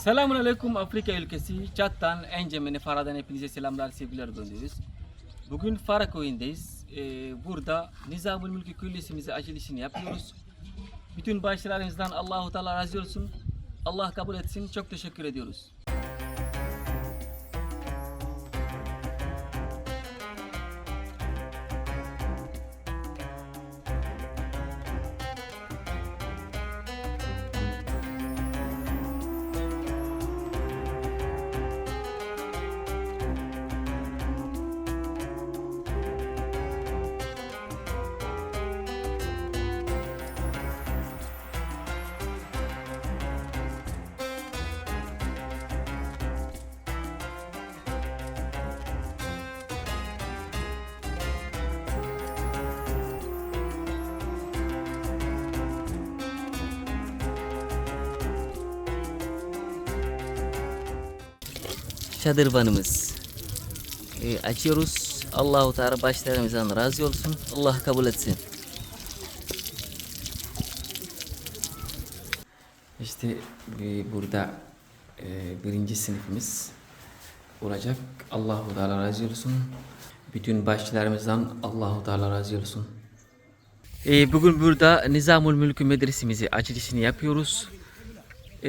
Selamun Aleyküm Afrika ülkesi Çat'tan Encemen'i Fara'dan hepinize selamlar sevgiler gönderiyoruz. Bugün Fara köyündeyiz. Ee, burada Nizamül Mülkü Külliyesi'mizi açılışını yapıyoruz. Bütün başlarımızdan Allahu Teala razı olsun. Allah kabul etsin. Çok teşekkür ediyoruz. Şadırvanımız. Ee, açıyoruz. Allahu Teala başlarımızdan razı olsun. Allah kabul etsin. İşte e, burada e, birinci sınıfımız olacak. Allahu Teala razı olsun. Bütün başlarımızdan Allahu Teala razı olsun. E, bugün burada Nizamül Mülkü Medresemizi açılışını yapıyoruz. E,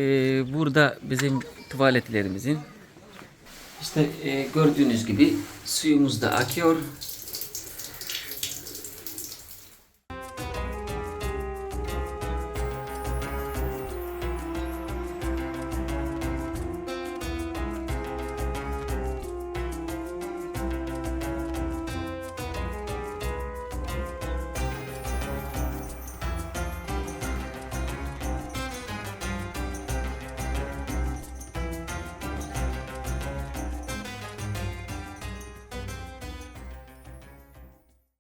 burada bizim tuvaletlerimizin işte e, gördüğünüz gibi suyumuz da akıyor.